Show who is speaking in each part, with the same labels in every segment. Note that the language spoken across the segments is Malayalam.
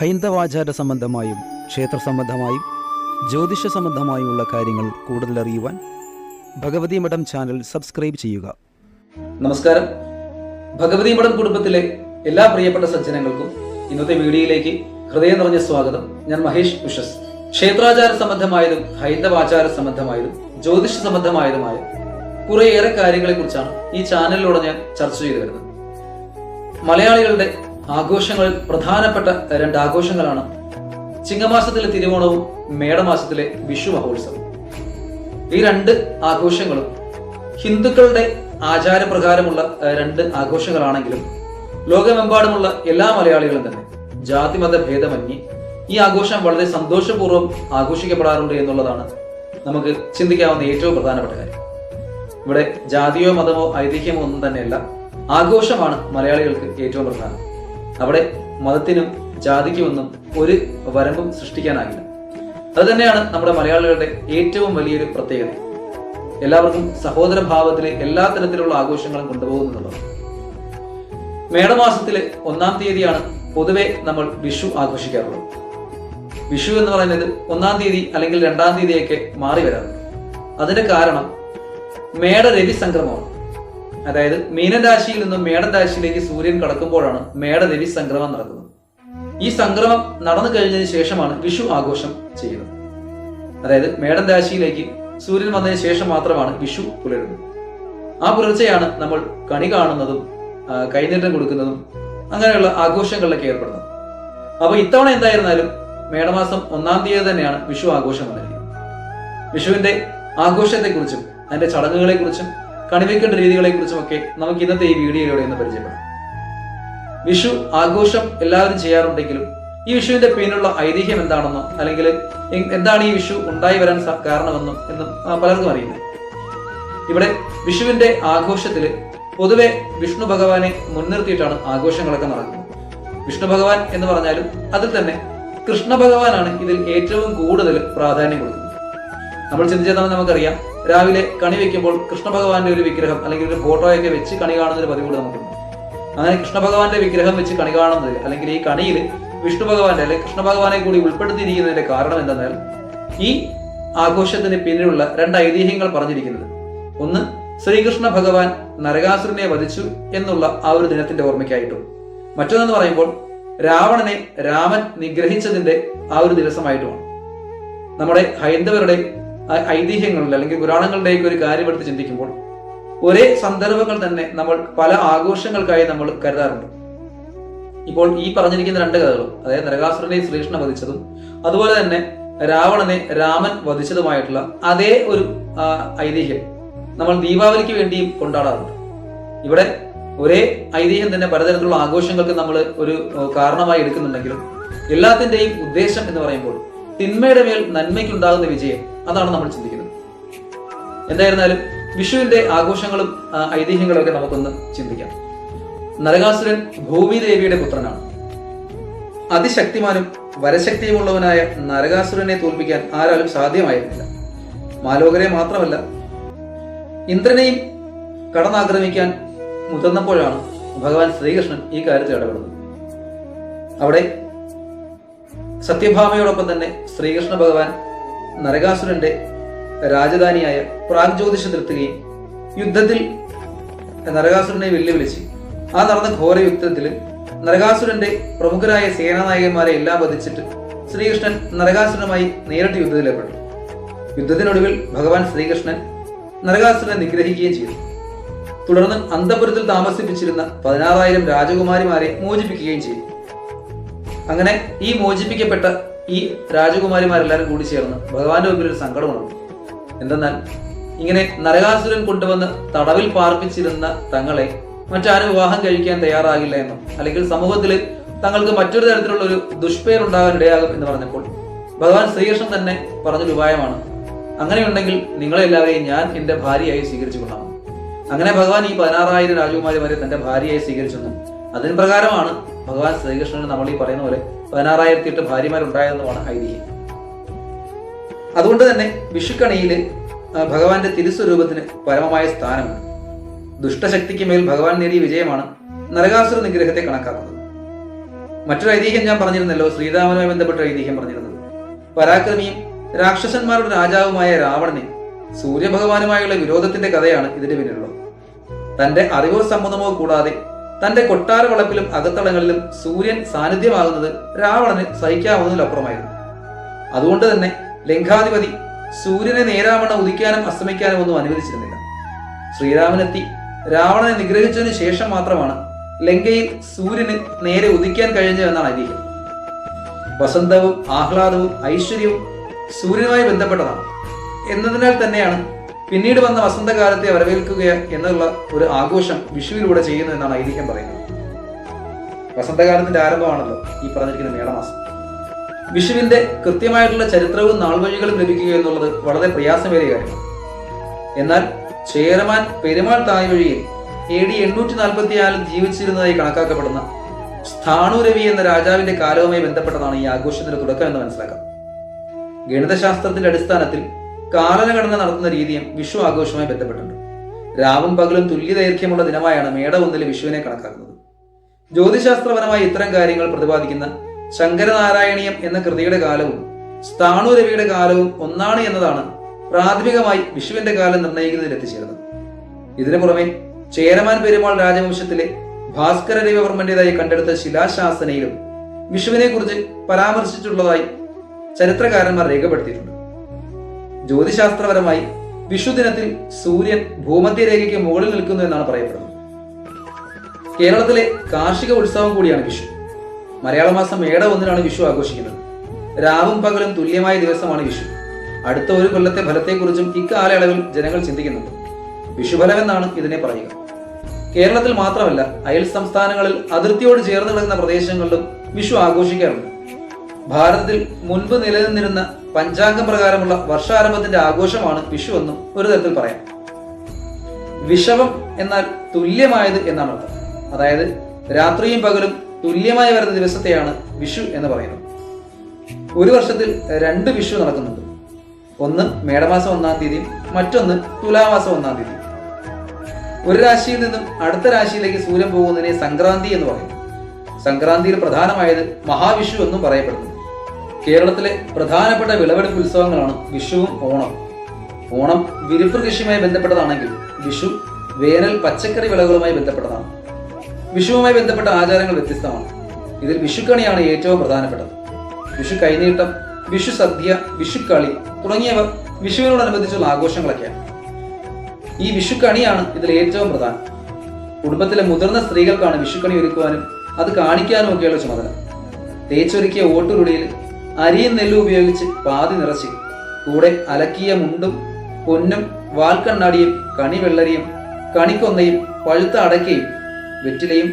Speaker 1: ഹൈന്ദവാചാര സംബന്ധമായും ക്ഷേത്ര സംബന്ധമായും ജ്യോതിഷ സംബന്ധമായുമുള്ള കാര്യങ്ങൾ കൂടുതൽ അറിയുവാൻ ഭഗവതി മഠം ചാനൽ സബ്സ്ക്രൈബ് ചെയ്യുക.
Speaker 2: നമസ്കാരം. ഭഗവതി മഠം കുടുംബത്തിലെ എല്ലാ പ്രിയപ്പെട്ട സജ്ജനങ്ങൾക്കും ഇന്നത്തെ വീഡിയോയിലേക്ക് ഹൃദയം നിറഞ്ഞ സ്വാഗതം. ഞാൻ മഹേഷ് ഉഷസ്. ക്ഷേത്രാചാര സംബന്ധമായതും ഹൈന്ദവാചാര സംബന്ധമായതും ജ്യോതിഷ സംബന്ധമായതുമായ കുറേയേറെ കാര്യങ്ങളെക്കുറിച്ചാണ് ഈ ചാനലിലൂടെ ഞാൻ ചർച്ച ചെയ്തു വരുന്നത്. മലയാളികളുടെ ആഘോഷങ്ങളിൽ പ്രധാനപ്പെട്ട രണ്ട് ആഘോഷങ്ങളാണ് ചിങ്ങമാസത്തിലെ തിരുവോണവും മേടമാസത്തിലെ വിഷു മഹോത്സവം. ഈ രണ്ട് ആഘോഷങ്ങളും ഹിന്ദുക്കളുടെ ആചാരപ്രകാരമുള്ള രണ്ട് ആഘോഷങ്ങളാണെങ്കിലും ലോകമെമ്പാടുമുള്ള എല്ലാ മലയാളികളും തന്നെ ജാതിമത ഭേദമന്യേ ഈ ആഘോഷം വളരെ സന്തോഷപൂർവം ആഘോഷിക്കപ്പെടാറുണ്ട് എന്നുള്ളതാണ് നമുക്ക് ചിന്തിക്കാവുന്ന ഏറ്റവും പ്രധാനപ്പെട്ട കാര്യം. ഇവിടെ ജാതിയോ മതമോ ഐതിഹ്യമോ ഒന്നും തന്നെയല്ല. ആഘോഷമാണ് മലയാളികൾക്ക് ഏറ്റവും പ്രധാനം. അവിടെ മതത്തിനും ജാതിക്കുമൊന്നും ഒരു വരമ്പും സൃഷ്ടിക്കാനാകില്ല. അത് തന്നെയാണ് നമ്മുടെ മലയാളികളുടെ ഏറ്റവും വലിയൊരു പ്രത്യേകത. എല്ലാവർക്കും സഹോദര ഭാവത്തിലെ എല്ലാ തരത്തിലുള്ള ആഘോഷങ്ങളും കൊണ്ടുപോകുന്നുള്ളത്. മേടമാസത്തിലെ ഒന്നാം തീയതിയാണ് പൊതുവെ നമ്മൾ വിഷു ആഘോഷിക്കാറുള്ളത്. വിഷു എന്ന് പറയുന്നത് ഒന്നാം തീയതി അല്ലെങ്കിൽ രണ്ടാം തീയതിയൊക്കെ മാറി വരാറുണ്ട്. അതിന്റെ കാരണം മേടരവി സംക്രമമാണ്. അതായത് മീനരാശിയിൽ നിന്നും മേടരാശിയിലേക്ക് സൂര്യൻ കടക്കുമ്പോഴാണ് മേടദേവി സംക്രമം നടക്കുന്നത്. ഈ സംക്രമം നടന്നു കഴിഞ്ഞതിന് ശേഷമാണ് വിഷു ആഘോഷം ചെയ്യുന്നത്. അതായത് മേടൻ രാശിയിലേക്ക് സൂര്യൻ വന്നതിന് ശേഷം മാത്രമാണ് വിഷു പുലരുന്നത്. ആ പുലർച്ചെയാണ് നമ്മൾ കണി കാണുന്നതും കൈനീട്ടം കൊടുക്കുന്നതും അങ്ങനെയുള്ള ആഘോഷങ്ങളിലൊക്കെ ഏർപ്പെടുന്നത്. അപ്പൊ ഇത്തവണ എന്തായിരുന്നാലും മേടമാസം ഒന്നാം തീയതി തന്നെയാണ് വിഷു ആഘോഷം വിഷുവിന്റെ ആഘോഷത്തെക്കുറിച്ചും അതിന്റെ ചടങ്ങുകളെക്കുറിച്ചും കണിവെക്കേണ്ട രീതികളെ കുറിച്ചുമൊക്കെ നമുക്ക് ഇന്നത്തെ ഈ വീഡിയോയിലൂടെ ഒന്ന് പരിചയപ്പെടാം. വിഷു ആഘോഷം എല്ലാവരും ചെയ്യാറുണ്ടെങ്കിലും ഈ വിഷുവിന്റെ പിന്നിലുള്ള ഐതിഹ്യം എന്താണെന്നോ അല്ലെങ്കിൽ എന്താണ് ഈ വിഷു ഉണ്ടായി വരാൻ കാരണമെന്നോ എന്ന് പലർക്കും അറിയില്ല. ഇവിടെ വിഷുവിന്റെ ആഘോഷത്തിൽ പൊതുവെ വിഷ്ണു ഭഗവാനെ മുൻനിർത്തിയിട്ടാണ് ആഘോഷങ്ങളൊക്കെ നടക്കുന്നത്. വിഷ്ണു ഭഗവാൻ എന്ന് പറഞ്ഞാലും അതിൽ തന്നെ കൃഷ്ണ ഭഗവാനാണ് ഇതിൽ ഏറ്റവും കൂടുതൽ പ്രാധാന്യം കൊടുക്കുന്നത്. നമ്മൾ ചിന്തിച്ചാൽ നമുക്കറിയാം. രാവിലെ കണി വെക്കുമ്പോൾ കൃഷ്ണ ഭഗവാന്റെ ഒരു വിഗ്രഹം അല്ലെങ്കിൽ ഒരു ഫോട്ടോയൊക്കെ വെച്ച് കണി കാണുന്ന ഒരു പതിവ് നമുക്കുണ്ട്. അങ്ങനെ കൃഷ്ണ ഭഗവാന്റെ വിഗ്രഹം വെച്ച് കണി കാണുന്നത് അല്ലെങ്കിൽ ഈ കണിയിൽ വിഷ്ണു ഭഗവാന്റെ അല്ലെങ്കിൽ കൃഷ്ണ ഭഗവാനെ കൂടി ഉൾപ്പെടുത്തിയിരിക്കുന്നതിന്റെ കാരണം എന്തെന്നാൽ ഈ ആഘോഷത്തിന് പിന്നിലുള്ള രണ്ട് ഐതിഹ്യങ്ങൾ പറഞ്ഞിരിക്കുന്നത്. ഒന്ന് ശ്രീകൃഷ്ണ ഭഗവാൻ നരകാസുരനെ വധിച്ചു എന്നുള്ള ആ ഒരു ദിനത്തിന്റെ ഓർമ്മയ്ക്കായിട്ടും. മറ്റൊന്നെന്ന് പറയുമ്പോൾ രാവണനെ രാമൻ നിഗ്രഹിച്ചതിന്റെ ആ ഒരു ദിവസമായിട്ടുമാണ്. നമ്മുടെ ഹൈന്ദവരുടെ ഐതിഹ്യങ്ങളിൽ അല്ലെങ്കിൽ പുരാണങ്ങളുടെയൊക്കെ ഒരു കാര്യം എടുത്ത് ചിന്തിക്കുമ്പോൾ ഒരേ സന്ദർഭങ്ങൾ തന്നെ നമ്മൾ പല ആഘോഷങ്ങൾക്കായി നമ്മൾ കരുതാറുണ്ട്. ഇപ്പോൾ ഈ പറഞ്ഞിരിക്കുന്ന രണ്ട് കഥകളും അതായത് നരകാസുരനെ ശ്രീകൃഷ്ണ വധിച്ചതും അതുപോലെ തന്നെ രാവണനെ രാമൻ വധിച്ചതുമായിട്ടുള്ള അതേ ഒരു ഐതിഹ്യം നമ്മൾ ദീപാവലിക്ക് വേണ്ടിയും കൊണ്ടാടാറുണ്ട്. ഇവിടെ ഒരേ ഐതിഹ്യം തന്നെ പലതരത്തിലുള്ള ആഘോഷങ്ങൾക്ക് നമ്മൾ ഒരു കാരണമായി എടുക്കുന്നുണ്ടെങ്കിലും എല്ലാത്തിന്റെയും ഉദ്ദേശം എന്ന് പറയുമ്പോൾ തിന്മയുടെ മേൽ നന്മയ്ക്കുണ്ടാകുന്ന വിജയം. അതാണ് നമ്മൾ ചിന്തിക്കുന്നത്. എന്തായിരുന്നാലും വിഷുവിന്റെ ആഘോഷങ്ങളും ഐതിഹ്യങ്ങളും ഒക്കെ നമുക്കൊന്ന് ചിന്തിക്കാം. നരകാസുരൻ ഭൂമിദേവിയുടെ പുത്രനാണ്. അതിശക്തിമാനും വരശക്തിയുമുള്ളവനായ നരകാസുരനെ തോൽപ്പിക്കാൻ ആരാലും സാധ്യമായിരുന്നില്ല. മാലോകരെ മാത്രമല്ല ഇന്ദ്രനെയും കടന്നാക്രമിക്കാൻ മുതിർന്നപ്പോഴാണ് ഭഗവാൻ ശ്രീകൃഷ്ണൻ ഈ കാര്യത്തിൽ ഇടപെടുന്നത്. അവിടെ സത്യഭാമയോടൊപ്പം തന്നെ ശ്രീകൃഷ്ണ ഭഗവാൻ നരകാസുരന്റെ രാജധാനിയായ പ്രാഗ്ജ്യോതിഷത്തിലെത്തുകയും യുദ്ധത്തിൽ നരകാസുരനെ വെല്ലുവിളിച്ച് ആ നടന്ന ഘോര യുദ്ധത്തിൽ നരകാസുരന്റെ പ്രമുഖരായ സേനാനായകന്മാരെ എല്ലാം വധിച്ചിട്ട് ശ്രീകൃഷ്ണൻ നരകാസുരനുമായി നേരിട്ട് യുദ്ധത്തിലേർപ്പെട്ടു യുദ്ധത്തിനൊടുവിൽ ഭഗവാൻ ശ്രീകൃഷ്ണൻ നരകാസുരനെ നിഗ്രഹിക്കുകയും ചെയ്തു. തുടർന്ന് അന്തപുരത്തിൽ താമസിപ്പിച്ചിരുന്ന പതിനാറായിരം രാജകുമാരിമാരെ മോചിപ്പിക്കുകയും ചെയ്തു. അങ്ങനെ ഈ മോചിപ്പിക്കപ്പെട്ട ഈ രാജകുമാരിമാരെല്ലാരും കൂടി ചേർന്ന് ഭഗവാന്റെ മുമ്പിൽ ഒരു സങ്കടമുണ്ട് എന്തെന്നാൽ ഇങ്ങനെ നരകാസുരൻ കൊണ്ടുവന്ന് തടവിൽ പാർപ്പിച്ചിരുന്ന തങ്ങളെ മറ്റാരും വിവാഹം കഴിക്കാൻ തയ്യാറാകില്ല എന്നും അല്ലെങ്കിൽ സമൂഹത്തിൽ തങ്ങൾക്ക് മറ്റൊരു തരത്തിലുള്ള ഒരു ദുഷ്പേർ ഉണ്ടാകാൻ ഇടയാകും എന്ന് പറഞ്ഞപ്പോൾ ഭഗവാൻ ശ്രീകൃഷ്ണൻ തന്നെ പറഞ്ഞൊരു ഉപായമാണ്. അങ്ങനെയുണ്ടെങ്കിൽ നിങ്ങളെല്ലാവരെയും ഞാൻ എന്റെ ഭാര്യയായി സ്വീകരിച്ചു കൊള്ളാം. അങ്ങനെ ഭഗവാൻ ഈ പതിനാറായിരം രാജകുമാരിമാരെ തന്റെ ഭാര്യയായി സ്വീകരിച്ചെന്നും അതിന് പ്രകാരമാണ് ഭഗവാൻ ശ്രീകൃഷ്ണന് നമ്മൾ ഈ പറയുന്ന പോലെ പതിനാറായിരത്തി എട്ട് ഭാര്യമാരുണ്ടായതെന്നുമാണ് ഐതിഹ്യം അതുകൊണ്ട് തന്നെ വിഷുക്കണിയിൽ ഭഗവാന്റെ തിരുസ്വരൂപത്തിന് പരമമായ സ്ഥാനമുണ്ട്. ദുഷ്ടശക്തിക്ക് മേൽ ഭഗവാൻ നേടിയ വിജയമാണ് നരകാസുര നിഗ്രഹത്തെ കണക്കാക്കുന്നത്. മറ്റൊരു ഐതിഹ്യം ഞാൻ പറഞ്ഞിരുന്നല്ലോ ശ്രീരാമനുമായി ബന്ധപ്പെട്ട ഐതിഹ്യം പറഞ്ഞിരുന്നത്. പരാക്രമിയും രാക്ഷസന്മാരുടെ രാജാവുമായ രാവണനെ സൂര്യഭഗവാനുമായുള്ള വിരോധത്തിന്റെ കഥയാണ് ഇതിന്റെ പിന്നിലുള്ളത്. തന്റെ അറിവോ സമ്മതമോ കൂടാതെ തന്റെ കൊട്ടാര വളപ്പിലും അകത്തളങ്ങളിലും സൂര്യൻ സാന്നിധ്യമാകുന്നത് രാവണന് സഹിക്കാവുന്നതിലപ്പുറമായിരുന്നു. അതുകൊണ്ട് തന്നെ ലങ്കാധിപതി സൂര്യനെ നേരാവണ്ണം ഉദിക്കാനും അസ്തമിക്കാനും ഒന്നും അനുവദിച്ചിരുന്നില്ല. ശ്രീരാമനെത്തി രാവണനെ നിഗ്രഹിച്ചതിന് ശേഷം മാത്രമാണ് ലങ്കയിൽ സൂര്യന് നേരെ ഉദിക്കാൻ കഴിഞ്ഞു എന്നാണ് ഐതിഹ്യം. വസന്തവും ആഹ്ലാദവും ഐശ്വര്യവും സൂര്യനുമായി ബന്ധപ്പെട്ടതാണ്. എന്നതിനാൽ തന്നെയാണ് പിന്നീട് വന്ന വസന്തകാലത്തെ വരവേൽക്കുക എന്നുള്ള ഒരു ആഘോഷം വിഷുവിലൂടെ ചെയ്യുന്നു എന്നാണ് ഐതിഹ്യം പറയുന്നത്. വസന്തകാലത്തിന്റെ ആരംഭമാണല്ലോ ഈ പറഞ്ഞിരിക്കുന്ന മേളമാസം വിഷുവിന്റെ കൃത്യമായിട്ടുള്ള ചരിത്രവും നാൾവഴികളും ലഭിക്കുക എന്നുള്ളത് വളരെ പ്രയാസമേറിയ കാര്യമാണ്. എന്നാൽ ചേരമാൻ പെരുമാൾ തായ് വഴിയിൽ എ ഡി എണ്ണൂറ്റി നാൽപ്പത്തി ആറിൽ ജീവിച്ചിരുന്നതായി കണക്കാക്കപ്പെടുന്ന സ്ഥാണുരവി എന്ന രാജാവിന്റെ കാലവുമായി ബന്ധപ്പെട്ടതാണ് ഈ ആഘോഷത്തിന്റെ തുടക്കം എന്ന് മനസ്സിലാക്കാം. ഗണിതശാസ്ത്രത്തിന്റെ അടിസ്ഥാനത്തിൽ കാലനഘടന നടത്തുന്ന രീതിയും വിഷു ആഘോഷവുമായി ബന്ധപ്പെട്ടുണ്ട്. രാവും പകലും തുല്യ ദൈർഘ്യമുള്ള ദിനമായാണ് മേട ഒന്നിലെ വിഷുവിനെ കണക്കാക്കുന്നത്. ജ്യോതിശാസ്ത്രപരമായി ഇത്തരം കാര്യങ്ങൾ പ്രതിപാദിക്കുന്ന ശങ്കരനാരായണീയം എന്ന കൃതിയുടെ കാലവും സ്ഥാണുരവിയുടെ കാലവും ഒന്നാണ് എന്നതാണ് പ്രാഥമികമായി വിഷുവിന്റെ കാലം നിർണയിക്കുന്നതിൽ എത്തിച്ചേർന്നത് ഇതിനു പുറമെ ചേരമാൻ പെരുമാൾ രാജവംശത്തിലെ ഭാസ്കര രവിവർമ്മന്റേതായി കണ്ടെടുത്ത ശിലാശാസനയിലും വിഷുവിനെ കുറിച്ച് പരാമർശിച്ചിട്ടുള്ളതായി ചരിത്രകാരന്മാർ രേഖപ്പെടുത്തിയിട്ടുണ്ട്. ജ്യോതിശാസ്ത്രപരമായി വിഷുദിനത്തിൽ സൂര്യൻ ഭൂമധ്യരേഖയ്ക്ക് മുകളിൽ നിൽക്കുന്നു എന്നാണ് പറയപ്പെടുന്നത്. കേരളത്തിലെ കാർഷിക ഉത്സവം കൂടിയാണ് വിഷു. മലയാള മാസം ഏഴ ഒന്നിനാണ് വിഷു ആഘോഷിക്കുന്നത്. രാവും പകലും തുല്യമായ ദിവസമാണ് വിഷു. അടുത്ത ഒരു കൊല്ലത്തെ ഫലത്തെക്കുറിച്ചും ഇക്കാലയളവിൽ ജനങ്ങൾ ചിന്തിക്കുന്നുണ്ട്. വിഷുഫലമെന്നാണ് ഇതിനെ പറയുക. കേരളത്തിൽ മാത്രമല്ല അയൽ സംസ്ഥാനങ്ങളിൽ അതിർത്തിയോട് ചേർന്ന് കിടക്കുന്ന പ്രദേശങ്ങളിലും വിഷു ആഘോഷിക്കാറുണ്ട്. ഭാരതത്തിൽ മുൻപ് നിലനിന്നിരുന്ന പഞ്ചാംഗം പ്രകാരമുള്ള വർഷാരംഭത്തിന്റെ ആഘോഷമാണ് വിഷു എന്നും ഒരു തരത്തിൽ പറയാം. വിഷവം എന്നാൽ തുല്യമായത് എന്നാണ് അർത്ഥം. അതായത് രാത്രിയും പകലും തുല്യമായി വരുന്ന ദിവസത്തെയാണ് വിഷു എന്ന് പറയുന്നത്. ഒരു വർഷത്തിൽ രണ്ട് വിഷു നടക്കുന്നുണ്ട്. ഒന്ന് മേടമാസം ഒന്നാം തീയതിയും മറ്റൊന്ന് തുലാമാസം ഒന്നാം തീയതി ഒരു രാശിയിൽ നിന്നും അടുത്ത രാശിയിലേക്ക് സൂര്യൻ പോകുന്നതിനെ സംക്രാന്തി എന്ന് പറയും. സംക്രാന്തിയിൽ പ്രധാനമായത് മഹാവിഷു എന്നും പറയപ്പെടുന്നു. കേരളത്തിലെ പ്രധാനപ്പെട്ട വിളവെടുപ്പ് ഉത്സവങ്ങളാണ് വിഷുവും ഓണം. ഓണം വിരിപ്പ് കൃഷിയുമായി ബന്ധപ്പെട്ടതാണെങ്കിൽ വിഷു വേനൽ പച്ചക്കറി വിളകളുമായി ബന്ധപ്പെട്ടതാണ്. വിഷുവുമായി ബന്ധപ്പെട്ട ആചാരങ്ങൾ വ്യത്യസ്തമാണ്. ഇതിൽ വിഷുക്കണിയാണ് ഏറ്റവും പ്രധാനപ്പെട്ടത്. വിഷു കൈനീട്ടം വിഷു സദ്യ വിഷുക്കളി തുടങ്ങിയവ വിഷുവിനോടനുബന്ധിച്ചുള്ള ആഘോഷങ്ങളൊക്കെയാണ്. ഈ വിഷുക്കണിയാണ് ഇതിൽ ഏറ്റവും പ്രധാനം. കുടുംബത്തിലെ മുതിർന്ന സ്ത്രീകൾക്കാണ് വിഷുക്കണി ഒരുക്കുവാനും അത് കാണിക്കാനും ഒക്കെയുള്ള ചുമതല. തേച്ചൊരുക്കിയ ഓട്ടുരുളിയിൽ അരിയും നെല്ലും ഉപയോഗിച്ച് പാതി നിറച്ച്. കൂടെ അലക്കിയ മുണ്ടും പൊന്നും വാൽക്കണ്ണാടിയും കണിവെള്ളരിയും കണിക്കൊന്നയും പഴുത്ത അടക്കയും വെറ്റിലയും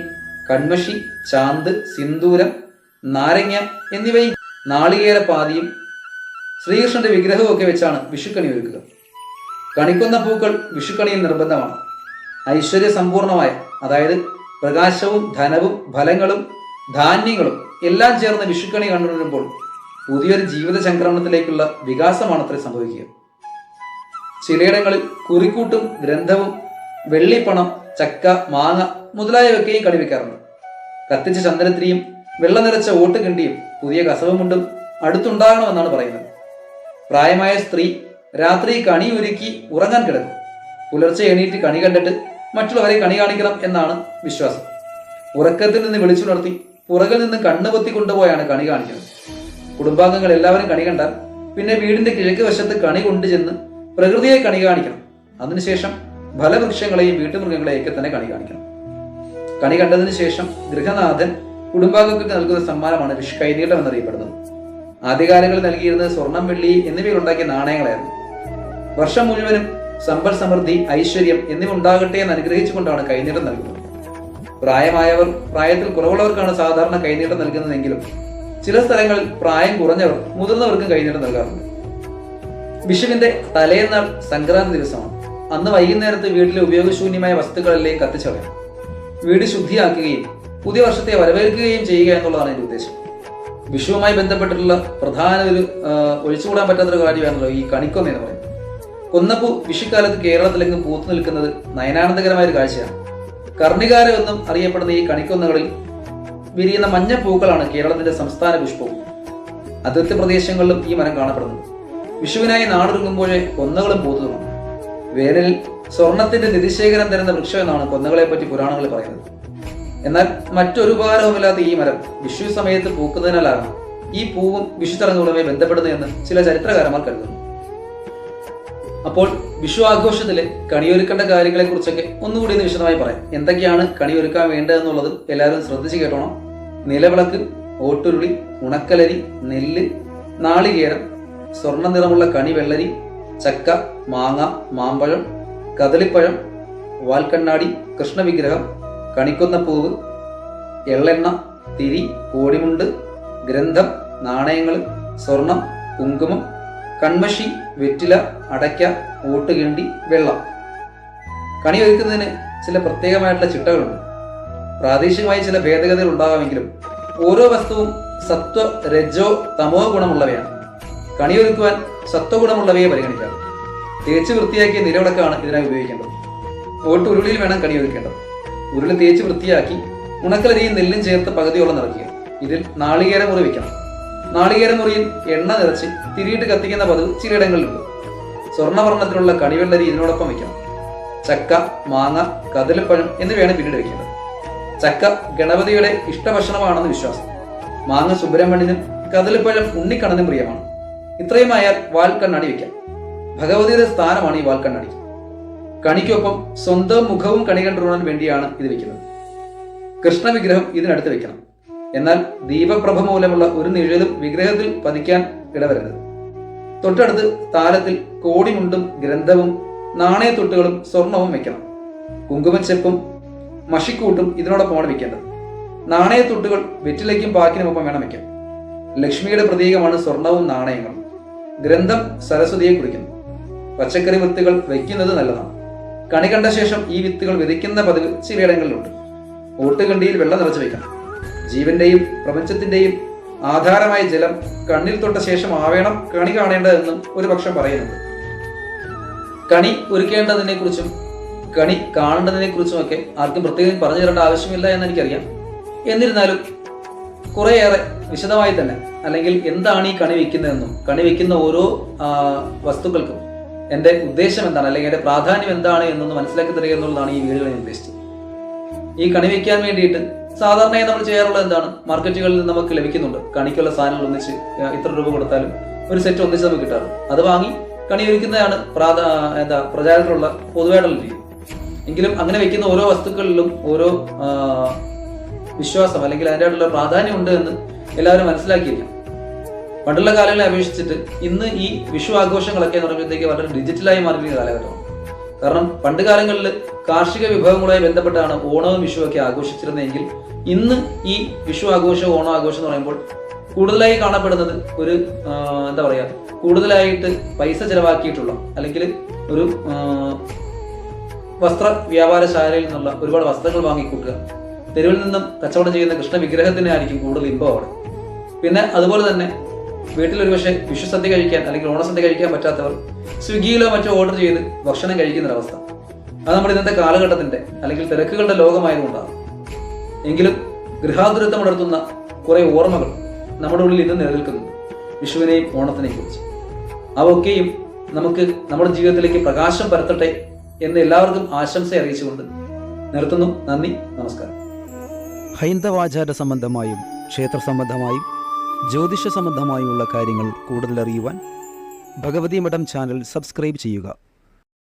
Speaker 2: കൺമഷി ചാന്ത് സിന്ദൂരം നാരങ്ങ എന്നിവയും നാളികേര പാതിയും ശ്രീകൃഷ്ണന്റെ വിഗ്രഹവും ഒക്കെ വെച്ചാണ് വിഷുക്കണി ഒരുക്കുക. കണിക്കൊന്ന പൂക്കൾ വിഷുക്കണിയിൽ നിർബന്ധമാണ്. ഐശ്വര്യ സമ്പൂർണമായ അതായത് പ്രകാശവും ധനവും ഫലങ്ങളും ധാന്യങ്ങളും എല്ലാം ചേർന്ന് വിഷുക്കണി കണ്ടുവരുമ്പോൾ പുതിയൊരു ജീവിത സംക്രമണത്തിലേക്കുള്ള വികാസമാണ് അത്ര സംഭവിക്കുക. ചിലയിടങ്ങളിൽ കുറിക്കൂട്ടും ഗ്രന്ഥവും വെള്ളിപ്പണം ചക്ക മാങ്ങ മുതലായവയൊക്കെയും കളിവെക്കാറുണ്ട് കത്തിച്ച ചന്ദനത്തിരിയും വെള്ളം നിറച്ച ഓട്ടുകിണ്ടിയും പുതിയ കസവുമുണ്ടും അടുത്തുണ്ടാകണമെന്നാണ് പറയുന്നത്. പ്രായമായ സ്ത്രീ രാത്രി കണി ഒരുക്കി ഉറങ്ങാൻ കിടക്കും. പുലർച്ചെ എണീറ്റ് കണി കണ്ടിട്ട് മറ്റുള്ളവരെ കണി കാണിക്കണം എന്നാണ് വിശ്വാസം. ഉറക്കത്തിൽ നിന്ന് വിളിച്ചുണർത്തി പുറകിൽ നിന്ന് കണ്ണുപൊത്തി കൊണ്ടുപോയാണ് കണി കാണിക്കുന്നത്. കുടുംബാംഗങ്ങൾ എല്ലാവരും കണി കണ്ടാൽ പിന്നെ വീടിന്റെ കിഴക്ക് വശത്ത് കണി കൊണ്ടുചെന്ന് പ്രകൃതിയെ കണി കാണിക്കണം. അതിനുശേഷം ഫലവൃക്ഷങ്ങളെയും വീട്ടുമൃഗങ്ങളെയൊക്കെ തന്നെ കണി കാണിക്കണം. കണി കണ്ടതിന് ശേഷം ഗൃഹനാഥൻ കുടുംബാംഗങ്ങൾക്ക് നൽകുന്ന സമ്മാനമാണ് വിഷ്കൈനീട്ടം എന്നറിയപ്പെടുന്നത്. ആദ്യകാലങ്ങളിൽ നൽകിയിരുന്നത് സ്വർണം വെള്ളി എന്നിവയിൽ ഉണ്ടാക്കിയ നാണയങ്ങളായിരുന്നു. വർഷം മുഴുവനും സമ്പൽ സമൃദ്ധി ഐശ്വര്യം എന്നിവ ഉണ്ടാകട്ടെ എന്ന് അനുഗ്രഹിച്ചുകൊണ്ടാണ് കൈനീട്ടം നൽകുന്നത്. പ്രായമായവർ പ്രായത്തിൽ കുറവുള്ളവർക്കാണ് സാധാരണ കൈനീട്ടം നൽകുന്നതെങ്കിലും ചില സ്ഥലങ്ങളിൽ പ്രായം കുറഞ്ഞവർ മുതിർന്നവർക്കും കൈനീട്ടം നൽകാറുണ്ട്. വിഷുവിന്റെ തലേന്നാൾ സംക്രാന്തി ദിവസമാണ്. അന്ന് വൈകുന്നേരത്ത് വീട്ടിലെ ഉപയോഗശൂന്യമായ വസ്തുക്കളെല്ലാം കത്തിച്ചളയും വീട് ശുദ്ധിയാക്കുകയും പുതിയ വർഷത്തെ വരവേൽക്കുകയും ചെയ്യുക എന്നുള്ളതാണ് എന്റെ ഉദ്ദേശം. വിഷുവുമായി ബന്ധപ്പെട്ടിട്ടുള്ള പ്രധാന ഒരു ഒഴിച്ചുകൂടാൻ പറ്റാത്തൊരു കാര്യമാണല്ലോ ഈ കണിക്കൊന്ന എന്ന് പറയുന്നത്. കൊന്നപ്പൂ വിഷുക്കാലത്ത് കേരളത്തിലെങ്ങും പൂത്തു നിൽക്കുന്നത് നയനാനന്ദകരമായ ഒരു കാഴ്ചയാണ്. കർണികാരമെന്നും അറിയപ്പെടുന്ന ഈ കണിക്കൊന്നകളിൽ വിരിയുന്ന മഞ്ഞ പൂക്കളാണ് കേരളത്തിന്റെ സംസ്ഥാന പുഷ്പവും. അതിർത്തി പ്രദേശങ്ങളിലും ഈ മരം കാണപ്പെടുന്നു വിഷുവിനായി നാടൊരുങ്ങുമ്പോഴേ കൊന്നകളും പൂത്തുതുമാണ്. വേനലിൽ സ്വർണത്തിന്റെ നിധിശേഖരം തരുന്ന വൃക്ഷം എന്നാണ് കൊന്നകളെ പറ്റി പുരാണങ്ങളിൽ പറയുന്നത്. എന്നാൽ മറ്റൊരു ഉപകാരവുമില്ലാത്ത ഈ മരം വിഷു സമയത്ത് പൂക്കുന്നതിനാലാണ് ഈ പൂവും വിഷു തടങ്ങുകളുമായി ബന്ധപ്പെടുന്നത് എന്ന് ചില ചരിത്രകാരന്മാർ കരുതുന്നു. അപ്പോൾ വിഷു ആഘോഷത്തിലെ കണിയൊരുക്കേണ്ട കാര്യങ്ങളെ കുറിച്ചൊക്കെ ഒന്നുകൂടി ഒന്ന് വിശദമായി പറയാം. എന്തൊക്കെയാണ് കണിയൊരുക്കാൻ വേണ്ടതെന്നുള്ളത് എല്ലാവരും ശ്രദ്ധിച്ചു കേട്ടോണം. നിലവിളക്ക് ഓട്ടുരുളി ഉണക്കലരി നെല്ല് നാളികേരം സ്വർണ നിറമുള്ള കണി വെള്ളരി ചക്ക മാങ്ങ മാമ്പഴം കദളിപ്പഴം വാൽക്കണ്ണാടി കൃഷ്ണവിഗ്രഹം കണിക്കൊന്ന പൂവ് എള്ളെണ്ണ തിരി കോടിമുണ്ട് ഗ്രന്ഥം നാണയങ്ങൾ സ്വർണം കുങ്കുമം കൺമഷി വെറ്റില അടയ്ക്ക ഓട്ടുകേണ്ടി വെള്ളം. കണി ഒരുക്കുന്നതിന് ചില പ്രത്യേകമായിട്ടുള്ള ചിട്ടകളുണ്ട്. പ്രാദേശികമായി ചില ഭേദഗതികൾ ഉണ്ടാകാമെങ്കിലും ഓരോ വസ്തുവും സത്വ രജോ തമോ ഗുണമുള്ളവയാണ്. കണിയൊരുക്കുവാൻ സത്വഗുണമുള്ളവയെ പരിഗണിക്കാം. തേച്ച് വൃത്തിയാക്കിയ നിലവിളക്കാണ് ഇതിനായി ഉപയോഗിക്കേണ്ടത്. ഓട്ട് ഉരുളിയിൽ വേണം കണിയൊരുക്കേണ്ടത്. ഉരുളി തേച്ച് വൃത്തിയാക്കി ഉണക്കലരിയും നെല്ലും ചേർത്ത് പകുതിയോളം നിറയ്ക്കുക. ഇതിൽ നാളികേര മുറി വയ്ക്കണം നാളികേര മുറിയിൽ എണ്ണ നിറച്ച് തിരിയിട്ട് കത്തിക്കുന്ന പതിവ് ചിലയിടങ്ങളിലുണ്ട്. സ്വർണവർണത്തിലുള്ള കണിവെള്ളരി ഇതിനോടൊപ്പം വയ്ക്കണം ചക്ക മാങ്ങ കതിലപ്പഴം എന്നിവയാണ് പിന്നീട് വെക്കേണ്ടത്. ചക്ക ഗണപതിയുടെ ഇഷ്ടഭക്ഷണമാണെന്ന് വിശ്വാസം. മാങ്ങ സുബ്രഹ്മണ്യനും കദളിപ്പഴം ഉണ്ണിക്കണ്ണനും പ്രിയമാണ്. ഇത്രയുമായാൽ വാൽക്കണ്ണാടി വയ്ക്കാം. ഭഗവതിയുടെ സ്ഥാനമാണ് ഈ വാൽക്കണ്ണാടി. കണിക്കൊപ്പം സ്വന്തം മുഖവും കണി കണ്ടുവാൻ വേണ്ടിയാണ് ഇത് വെക്കുന്നത് കൃഷ്ണ വിഗ്രഹം ഇതിനടുത്ത് വെക്കണം എന്നാൽ ദീപപ്രഭ മൂലമുള്ള ഒരു നിഴലും വിഗ്രഹത്തിൽ പതിക്കാൻ ഇടവരരുത്. തൊട്ടടുത്ത് താരത്തിൽ കോടിമുണ്ടും ഗ്രന്ഥവും നാണയത്തൊട്ടുകളും സ്വർണവും വെക്കണം കുങ്കുമച്ചെപ്പും മഷിക്കൂട്ടും ഇതിനോടൊപ്പമാണ് വെക്കേണ്ടത് നാണയത്തൊട്ടുകൾ വെറ്റിലയ്ക്കും പാക്കിനുമൊപ്പം വേണം വെക്കാൻ ലക്ഷ്മിയുടെ പ്രതീകമാണ് സ്വർണവും നാണയങ്ങളും. ഗ്രന്ഥം സരസ്വതിയെ കുറിക്കുന്നു. പച്ചക്കറി വിത്തുകൾ വയ്ക്കുന്നത് നല്ലതാണ്. കണി കണ്ട ശേഷം ഈ വിത്തുകൾ വിതയ്ക്കുന്ന പതിവ് ചിലയിടങ്ങളിലുണ്ട് ഓട്ടുകണ്ടിയിൽ വെള്ളം നിറച്ചു വെക്കണം ജീവന്റെയും പ്രപഞ്ചത്തിന്റെയും ആധാരമായ ജലം കണ്ണിൽ തൊട്ട ശേഷം ആവേണം കണി കാണേണ്ടതെന്നും ഒരു പക്ഷം പറയുന്നുണ്ട്. കണി ഒരുക്കേണ്ടതിനെ കുറിച്ചും കണി കാണേണ്ടതിനെ കുറിച്ചും ഒക്കെ ആർക്കും പ്രത്യേകം പറഞ്ഞു തരേണ്ട ആവശ്യമില്ല എന്ന് എനിക്കറിയാം. എന്നിരുന്നാലും കുറേയേറെ വിശദമായി തന്നെ അല്ലെങ്കിൽ എന്താണ് ഈ കണി വെക്കുന്നതെന്നും കണി വെക്കുന്ന ഓരോ വസ്തുക്കൾക്കും എന്റെ ഉദ്ദേശം എന്താണ് അല്ലെങ്കിൽ എന്റെ പ്രാധാന്യം എന്താണ് എന്നൊന്ന് മനസ്സിലാക്കി തരിക എന്നുള്ളതാണ് ഈ വീഡിയോയിൽ ഞാൻ ഉദ്ദേശിച്ചത്. ഈ കണി വെക്കാൻ വേണ്ടിയിട്ട് സാധാരണയായി നമ്മൾ ചെയ്യാറുള്ളത് എന്താണ് മാർക്കറ്റുകളിൽ നിന്ന് നമുക്ക് ലഭിക്കുന്നുണ്ട്. കണിക്കുള്ള സാധനങ്ങൾ ഒന്നിച്ച് ഇത്ര രൂപ കൊടുത്താലും ഒരു സെറ്റ് ഒന്നിച്ച് നമുക്ക് കിട്ടാറുണ്ട്. അത് വാങ്ങി കണി ഒരുക്കുന്നതാണ് പ്രാധാ എന്താ പ്രചാരത്തിലുള്ള പൊതുവായിട്ടുള്ള രീതി. എങ്കിലും അങ്ങനെ വെക്കുന്ന ഓരോ വസ്തുക്കളിലും ഓരോ വിശ്വാസം അല്ലെങ്കിൽ അതിന്റെയുള്ള പ്രാധാന്യം ഉണ്ട് എന്ന് എല്ലാവരും മനസ്സിലാക്കിയിരിക്കണം പണ്ടുള്ള കാലങ്ങളെ അപേക്ഷിച്ചിട്ട് ഇന്ന് ഈ വിഷു ആഘോഷങ്ങളൊക്കെ എന്ന് പറയുമ്പോഴത്തേക്ക് വളരെ ഡിജിറ്റലായി മാറിയിരിക്കുന്ന കാലഘട്ടമാണ്. കാരണം പണ്ട് കാലങ്ങളിൽ കാർഷിക വിഭവങ്ങളുമായി ബന്ധപ്പെട്ടാണ് ഓണവും വിഷുവൊക്കെ ആഘോഷിച്ചിരുന്നതെങ്കിൽ ഇന്ന് ഈ വിഷു ആഘോഷം ഓണം ആഘോഷം എന്ന് പറയുമ്പോൾ കൂടുതലായി കാണപ്പെടുന്നത് ഒരു എന്താ പറയുക കൂടുതലായിട്ട് പൈസ ചിലവാക്കിയിട്ടുള്ള അല്ലെങ്കിൽ ഒരു വസ്ത്ര വ്യാപാരശാലയിൽ നിന്നുള്ള ഒരുപാട് വസ്ത്രങ്ങൾ വാങ്ങിക്കൂട്ടുക. തെരുവിൽ നിന്നും കച്ചവടം ചെയ്യുന്ന കൃഷ്ണ വിഗ്രഹത്തിനായിരിക്കും കൂടുതൽ ഇമ്പം അവിടെ. പിന്നെ അതുപോലെ തന്നെ വീട്ടിൽ ഒരുപക്ഷെ വിഷുസദ്യ കഴിക്കാൻ അല്ലെങ്കിൽ ഓണസദ്യ കഴിക്കാൻ പറ്റാത്തവർ സ്വിഗ്ഗിയിലോ മറ്റോ ഓർഡർ ചെയ്ത് ഭക്ഷണം കഴിക്കുന്ന ഒരവസ്ഥ. അത് നമ്മുടെ ഇന്നത്തെ കാലഘട്ടത്തിന്റെ അല്ലെങ്കിൽ തിരക്കുകളുടെ ലോകമായതുകൊണ്ടാണ്. എങ്കിലും ഗൃഹാതുരത്വം ഉണർത്തുന്ന കുറെ ഓർമ്മകൾ നമ്മുടെ ഉള്ളിൽ ഇന്ന് നിലനിൽക്കുന്നുണ്ട് വിഷുവിനെയും ഓണത്തിനെയും കുറിച്ച്. അവയൊക്കെയും നമുക്ക് നമ്മുടെ ജീവിതത്തിലേക്ക് പ്രകാശം പരത്തട്ടെ എന്ന് എല്ലാവർക്കും ആശംസ അറിയിച്ചുകൊണ്ട് നിർത്തുന്നു. നന്ദി നമസ്കാരം.
Speaker 1: ഹൈന്ദവാചാര സംബന്ധമായും ക്ഷേത്ര സംബന്ധമായും ജ്യോതിഷ സംബന്ധമായുമുള്ള കാര്യങ്ങൾ കൂടുതൽ അറിയുവാൻ ഭഗവതി മഠം ചാനൽ സബ്സ്ക്രൈബ് ചെയ്യുക.